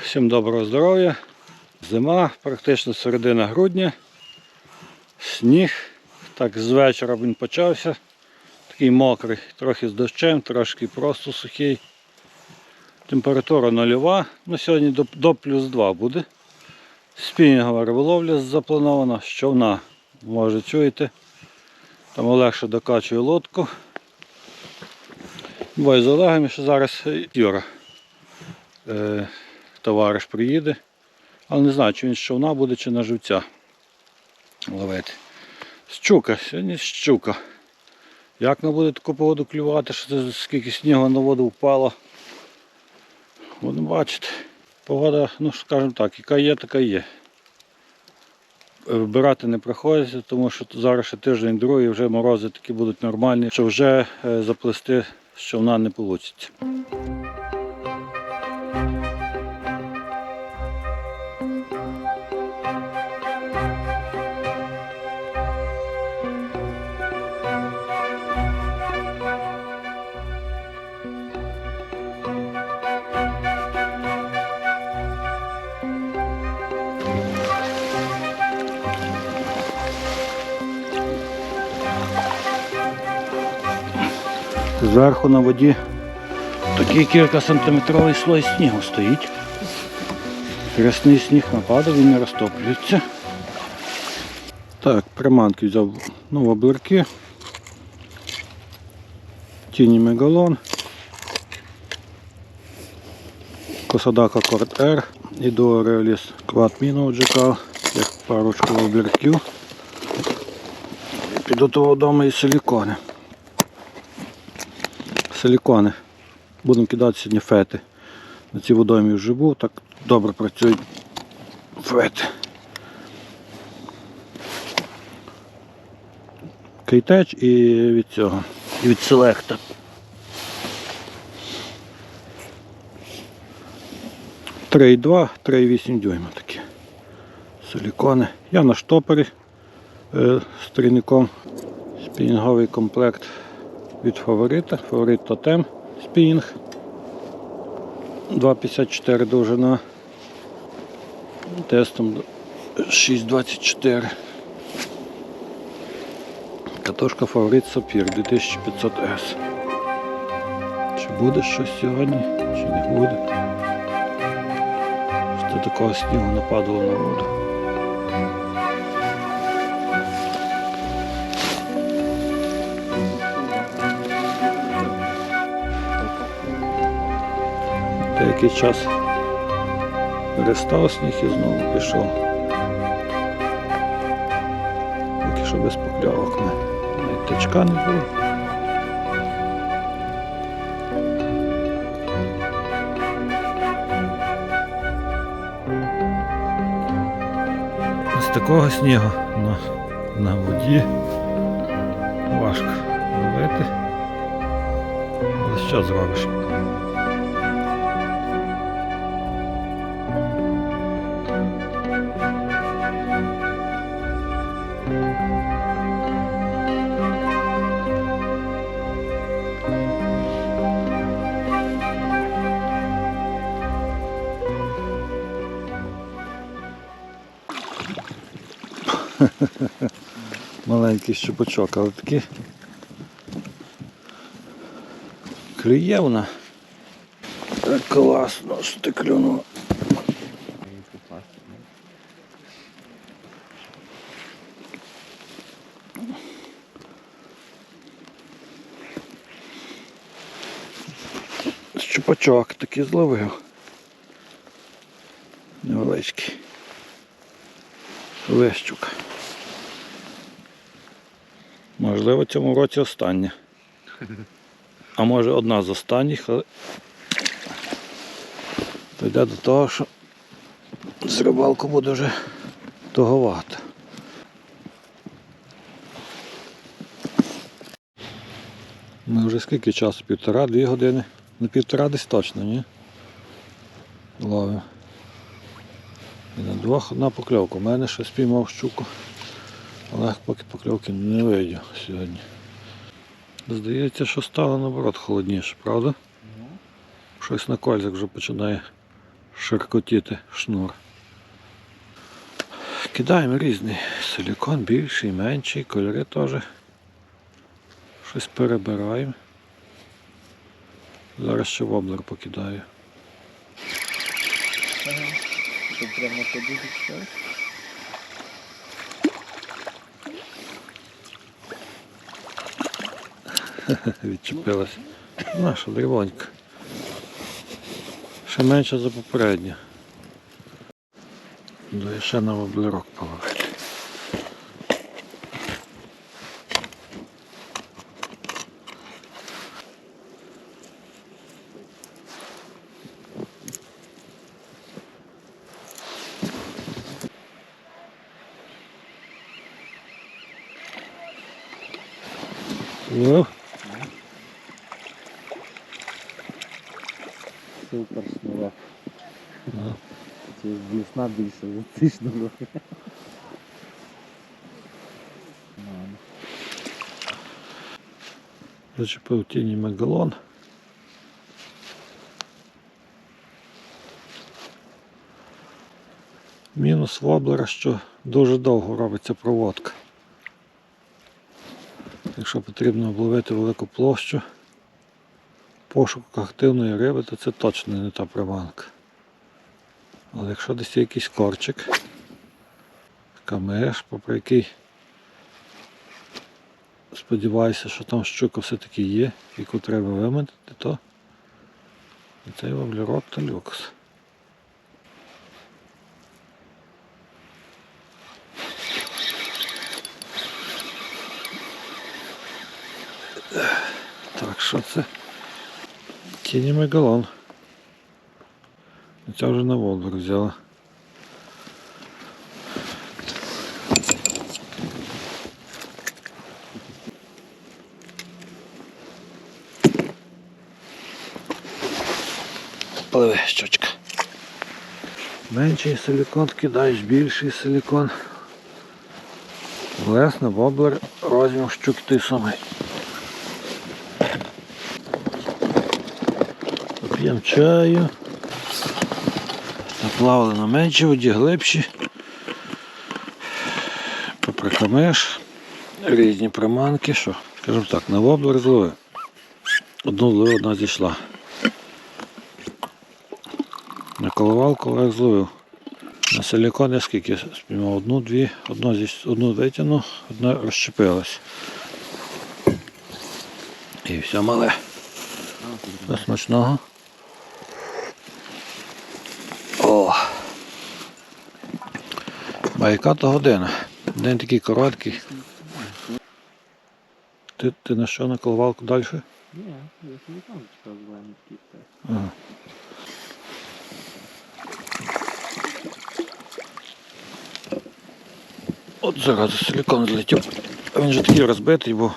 Всім доброго здоров'я. Зима, практично середина грудня. Сніг. Так з вечора він почався. Такий мокрий, трохи з дощем, трошки просто сухий. Температура нульова. Ну, сьогодні до, до плюс 2 буде. Спінінгова риболовля запланована, з човна. Може чуєте. Там Олег докачує лодку. Бой з і зараз е, Юра. Товариш приїде. Але не знаю, чи він з човна буде, чи на живця ловити. Щука, сьогодні щука. Як не буде таку погоду клювати, що це скільки снігу на воду впало. Будемо бачити. Погода, ну скажімо так, яка є, така є. Вбирати не приходиться, тому що зараз ще тиждень другий вже морози такі будуть нормальні, що вже е, заплести з човна не вийде. Зверху на воді такий кілька сантиметровий слой снігу стоїть. Рясний сніг нападав, він не розтоплюється. Так, приманки взяв ну, воблерки. Тіні мегалон. Косадака Корт R і до Реаліс Квад Міно Джекал, як парочку воблерків. Піду того дому і силікони. Силікони. Будемо кидати сьогодні фети. На цій водоймі вже був, так добре працюють фети. Кейтеч і від цього. І від селекта. Три 2, 3,8 дюйма такі. Силікони. Я на штопері е, з трійником. Спінінговий комплект від фаворита. Фаворит Тотем спінінг. 2,54 довжина. Тестом 6,24. Катушка фаворит Сапір 2500S. Чи буде щось сьогодні, чи не буде? Що такого снігу нападало на воду. Деякий час перестав сніг і знову пішов. Поки що без покльовок не. Навіть не було. З такого снігу на, на воді важко ловити. Але що зробиш? Маленький щупачок, але такий клює вона. Так класно, що ти клюнула. Щупачок такий зловив. Невеличкий. Лещук. Можливо, цьому році остання. А може одна з останніх, але дійде до того, що з рибалку буде вже туговато. Ми вже скільки часу? Півтора-дві години. Ну півтора десь точно, ні? Ловимо. І на двох одна покльовка. У мене ще спіймав щуку. Олег поки покльовки не видів сьогодні. Здається, що стало наоборот холодніше, правда? Щось на кользах вже починає ширкотіти шнур. Кидаємо різний силікон, більший, менший, кольори теж. Щось перебираємо. Зараз ще воблер покидаю. Тут прямо все. Відчепилась. Наша дрівонька. Ще менше за попередню. Ну і ще на воблерок половити. Ну, Супер шнурок. Ну. Це весна більше цей зачепив тіні мегалон. Мінус воблера, що дуже довго робиться проводка. Якщо потрібно обловити велику площу в пошуках активної риби, то це точно не та приманка. Але якщо десь є якийсь корчик, камеш, попри який сподіваюся, що там щука все-таки є, яку треба вимити, то цей воблерок то люкс. Так, що це? Тіні мегалон. Ця вже на воблер взяла. Пливе щучка. Менший силікон кидаєш, більший силікон. Власне, воблер розмір щук той самий. Поп'ємо чаю. Наплавали на менші воді, глибші. Поприкамеш. Різні приманки, що, скажімо так, на воблер зловив. Одну зловив, одна зійшла. На коливалку лайк зловив. На силікон я скільки спіймав? Одну, дві, одну, зі, одну витягнув, одна розщепилась. І все мале. До смачного. А яка то година? День такий короткий. Ти, ти на що на коливалку далі? Ні, я собі там чекав з вами. Ага. От зараз силікон злетів. А він же такий розбитий був.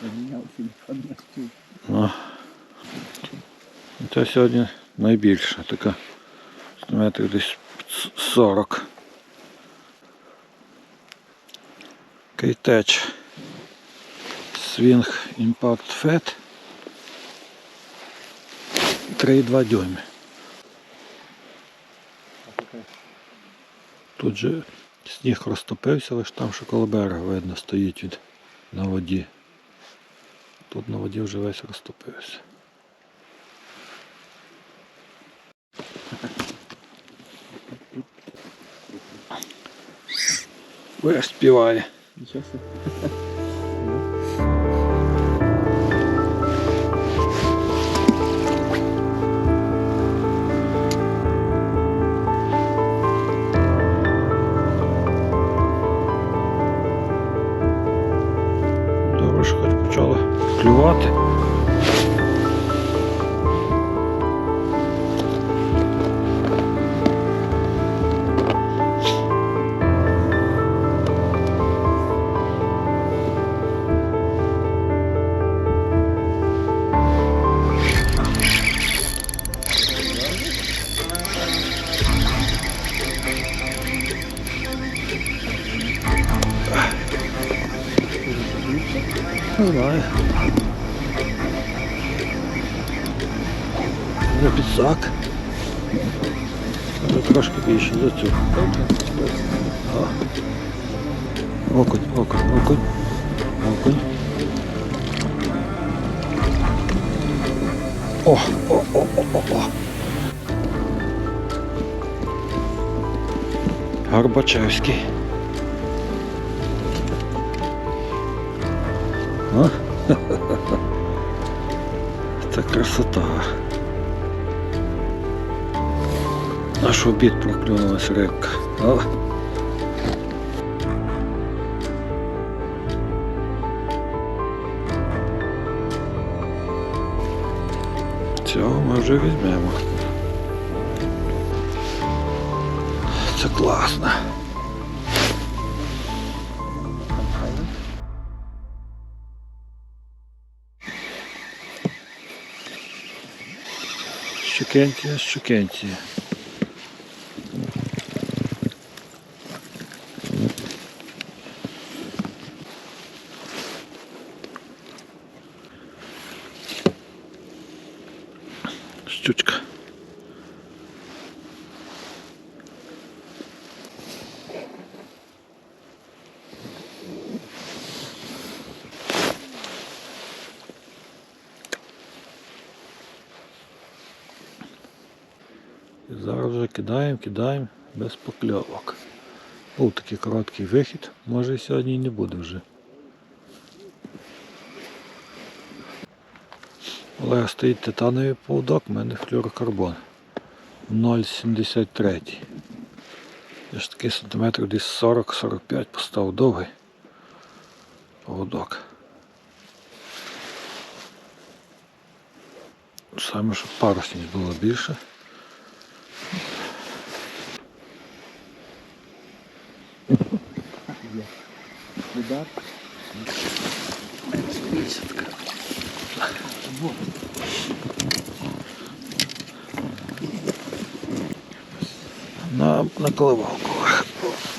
Поміняв силікон на щуку. Ну. Це сьогодні найбільша така. Метрів десь 40. Кейтеч. Swing Impact Fat. 3,2 дюйми. Тут же сніг розтопився, лише там що коло берега видно стоїть від на воді. Тут на воді вже весь розтопився. Ой, співає. Нічого собі. Добре, що хоч почало клювати. Підсак. Але трошки більше за цю. Окунь, окунь, окунь, окунь. О, о, о, о, о, о. Горбачевський. О? Це красота. Наш обід проклюнулась рибка. О. Цього ми вже візьмемо. Це класно. Щукентія, щукентія. Щучка. І зараз вже кидаємо, кидаємо без покльовок. Був такий короткий вихід, може і сьогодні і не буде вже. Але стоїть титановий поводок, у мене флюрокарбон 0,73. Я ж такий сантиметрів десь 40-45 поставив довгий поводок. Саме, щоб парусність було більше. Удар. На, на коливалку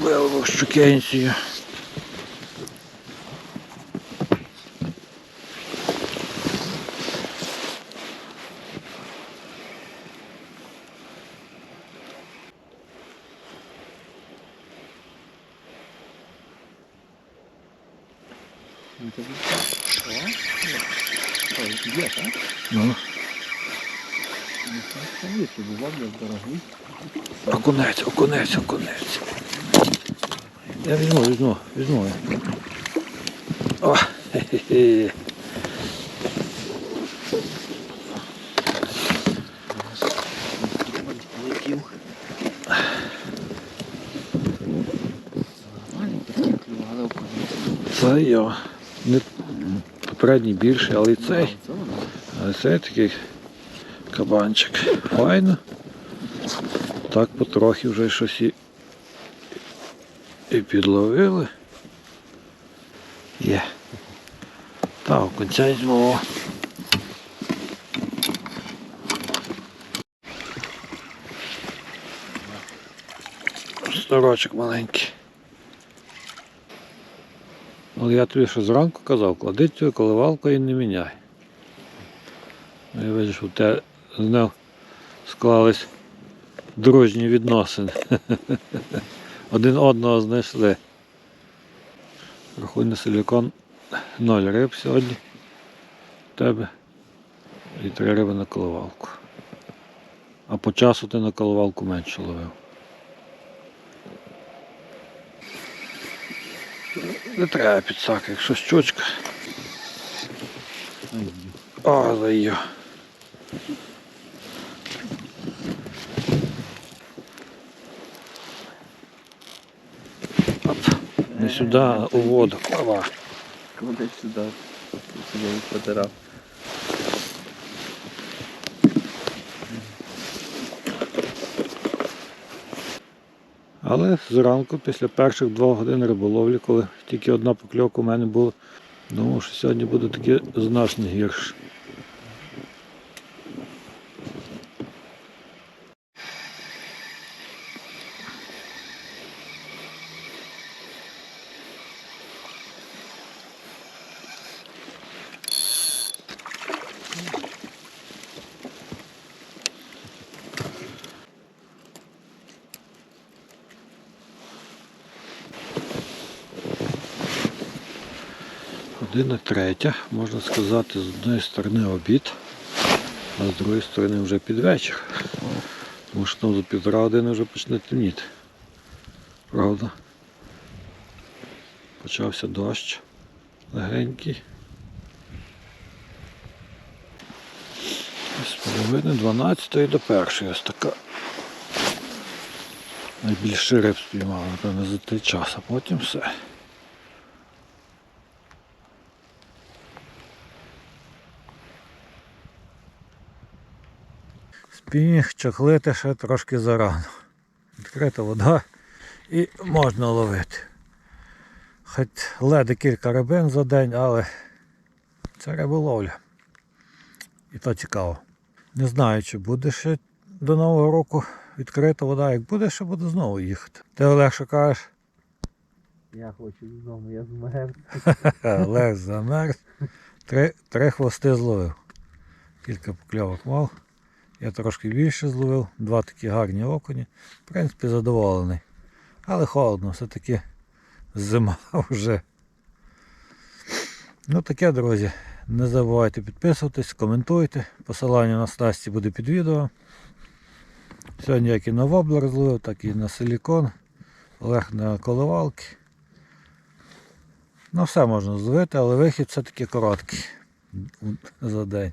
виявив щукенцію. Ну, буде. О, є, так? Ну, окунець, окунець, окунець. Я візьму, візьму, візьму. О, хе-хе-хе. Це. Не попередній більший, але і цей. Це воно. Це такий кабанчик. Файно. Так потрохи вже щось і, і підловили. Є. Та, окунця візьму. Старочок маленький. Але я тобі ще зранку казав, клади цю коливалку і не міняй. Ну, Я бачу, що в тебе з ним склались дружні відносини. Один одного знайшли. Рахуй на силікон ноль риб сьогодні. В тебе і три риби на коливалку. А по часу ти на коливалку менше ловив. Не треба підсак, якщо щочка. А, за її. Не сюди, у воду. Клава. Клади сюди. Сюди потирав. Але зранку, після перших двох годин риболовлі, коли тільки одна покльовка у мене була, думав, що сьогодні буде таке значно гірше. Година третя, можна сказати, з однієї сторони обід, а з другої сторони вже під вечір. Тому що там за півтора години вже почне темніти. Правда? Почався дощ легенький. З половини 12 до першої ось така. Найбільше риб спіймав, напевно, за той час, а потім все. Спінінг чохлити ще трошки зарано. Відкрита вода і можна ловити. Хоч леди кілька рибин за день, але це риболовля. І то цікаво. Не знаю, чи буде ще до Нового року відкрита вода. Як буде, ще буду знову їхати. Ти Олег, що кажеш? Я хочу додому, я змерз. Олег замерз. Три, три хвости зловив. Кілька покльовок мав. Я трошки більше зловив. Два такі гарні окуні. В принципі, задоволений. Але холодно, все-таки зима вже. Ну таке, друзі. Не забувайте підписуватись, коментуйте. Посилання на снасті буде під відео. Сьогодні як і на воблер зловив, так і на силікон. Олег на коливалки. Ну, все можна зловити, але вихід все-таки короткий за день.